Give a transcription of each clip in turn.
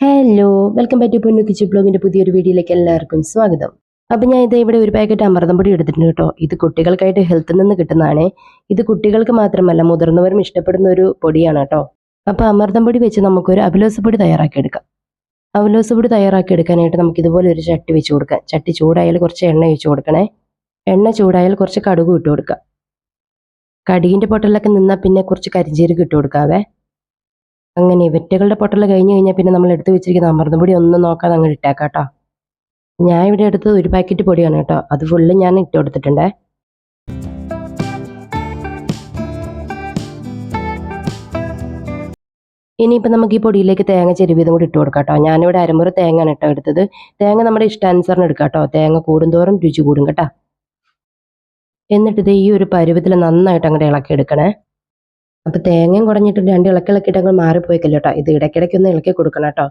Hello welcome back to പൊന്നു കിച്ചു ബ്ലോഗിന്റെ പുതിയൊരു വീഡിയോയിലേക്ക് എല്ലാവർക്കും സ്വാഗതം. അപ്പം ഞാൻ ഇത് ഇവിടെ ഒരു പാക്കറ്റ് അമൃതം പൊടി എടുത്തിട്ടുണ്ട് കേട്ടോ. ഇത് കുട്ടികൾക്കായിട്ട് ഹെൽത്തിൽ നിന്ന് കിട്ടുന്നതാണ്. ഇത് കുട്ടികൾക്ക് മാത്രമല്ല മുതിർന്നവരും ഇഷ്ടപ്പെടുന്ന ഒരു പൊടിയാണ് കേട്ടോ. അപ്പോൾ അമൃതം പൊടി വെച്ച് നമുക്കൊരു അവലോസ് പൊടി തയ്യാറാക്കിയെടുക്കാം. അവലോസ് പൊടി തയ്യാറാക്കിയെടുക്കാനായിട്ട് നമുക്ക് ഇതുപോലെ ഒരു ചട്ടി വെച്ച് കൊടുക്കാം. ചട്ടി ചൂടായാൽ കുറച്ച് എണ്ണ ഒഴിച്ച് കൊടുക്കണേ. എണ്ണ ചൂടായാൽ കുറച്ച് കടുക് ഇട്ട് കൊടുക്കാം. കടുകിന്റെ പൊട്ടലൊക്കെ നിന്നാൽ പിന്നെ കുറച്ച് കരിഞ്ചീരക്ക് ഇട്ട് കൊടുക്കാവേ. അങ്ങനെ വെറ്റകളുടെ പൊട്ടൽ കഴിഞ്ഞ് കഴിഞ്ഞാൽ പിന്നെ നമ്മൾ എടുത്തു വെച്ചിരിക്കുന്ന അമൃതം പൊടി ഒന്നും നോക്കാതെ അങ്ങ് ഇട്ടേക്കാം കേട്ടോ. ഞാൻ ഇവിടെ എടുത്തത് ഒരു പാക്കറ്റ് പൊടിയാണ് കേട്ടോ. അത് ഫുള്ള് ഞാൻ ഇട്ട് കൊടുത്തിട്ടുണ്ടേ. ഇനിയിപ്പോൾ നമുക്ക് ഈ പൊടിയിലേക്ക് തേങ്ങ ചെരുവിയതും കൂടി ഇട്ട് കൊടുക്കാം കേട്ടോ. ഞാനിവിടെ അരമുറി തേങ്ങയാണ് കേട്ടോ എടുത്തത്. തേങ്ങ നമ്മുടെ ഇഷ്ടാനുസരണം എടുക്കാം കേട്ടോ. തേങ്ങ കൂടുന്തോറും രുചി കൂടും കേട്ടോ. എന്നിട്ട് ഇത് ഈ ഒരു പരുവത്തിൽ നന്നായിട്ട് അങ്ങോട്ട് ഇളക്കി എടുക്കണേ. അപ്പോൾ തേങ്ങയും കുടഞ്ഞിട്ട് രണ്ട് ഇളക്കി ഇളക്കിയിട്ട് അങ്ങ് മാറിപ്പോയിക്കല്ലോ കേട്ടോ ഇത് ഇടയ്ക്കിടയ്ക്ക് ഒന്ന് ഇളക്കി കൊടുക്കണം കേട്ടോ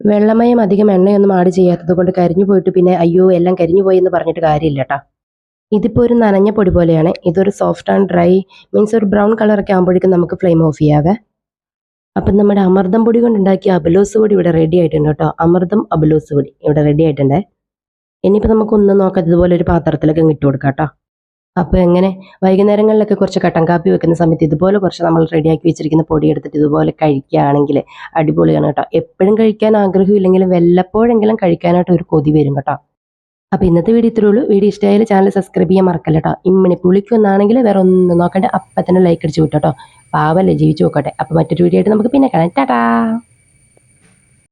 വെള്ളമയം അധികം എണ്ണയൊന്നും ആഡ് ചെയ്യാത്തത് കൊണ്ട് കരിഞ്ഞു പോയിട്ട് പിന്നെ അയ്യോ എല്ലാം കരിഞ്ഞു പോയി എന്ന് പറഞ്ഞിട്ട് കാര്യമില്ല കേട്ടോ ഇതിപ്പോൾ ഒരു നനഞ്ഞ പൊടി പോലെയാണ്. ഇതൊരു സോഫ്റ്റ് ആൻഡ് ഡ്രൈ മീൻസ് ഒരു ബ്രൗൺ കളറൊക്കെ ആകുമ്പോഴേക്കും നമുക്ക് ഫ്ലെയിം ഓഫ് ചെയ്യാവേ. അപ്പം നമ്മുടെ അമൃതം പൊടി കൊണ്ടുണ്ടാക്കിയ അബലോസ് പൊടി ഇവിടെ റെഡി ആയിട്ടുണ്ട് കേട്ടോ അമൃതം അബലോസ് പൊടി ഇവിടെ റെഡി ആയിട്ടുണ്ട്. ഇനിയിപ്പോൾ നമുക്കൊന്നും നോക്കാതെ ഇതുപോലെ ഒരു പാത്രത്തിലൊക്കെ ഇട്ട് കൊടുക്കാം കേട്ടോ അപ്പോൾ എങ്ങനെ? വൈകുന്നേരങ്ങളിലൊക്കെ കുറച്ച് കട്ടൻ കാപ്പി വെക്കുന്ന സമയത്ത് ഇതുപോലെ കുറച്ച് നമ്മൾ റെഡിയാക്കി വെച്ചിരിക്കുന്ന പൊടി എടുത്തിട്ട് ഇതുപോലെ കഴിക്കുകയാണെങ്കിൽ അടിപൊളിയാണ് കേട്ടോ. എപ്പോഴും കഴിക്കാൻ ആഗ്രഹമില്ലെങ്കിലും വല്ലപ്പോഴെങ്കിലും കഴിക്കാനായിട്ട് ഒരു കൊതി വരും കേട്ടോ. അപ്പോൾ ഇന്നത്തെ വീഡിയോ ഇത്രയേ ഉള്ളൂ. വീഡിയോ ഇഷ്ടമായാലും ചാനൽ സബ്സ്ക്രൈബ് ചെയ്യാൻ മറക്കല്ല കേട്ടോ. ഇമ്മണി പുളിക്കുന്നാണെങ്കിൽ വേറെ ഒന്നും നോക്കണ്ട. അപ്പം തന്നെ ലൈക്ക് അടിച്ച് വിട്ടോ പാവല്ലേ ജീവിച്ചു നോക്കട്ടെ അപ്പോൾ മറ്റൊരു വീഡിയോ ആയിട്ട് നമുക്ക് പിന്നെ കാണാം. ടാറ്റാ!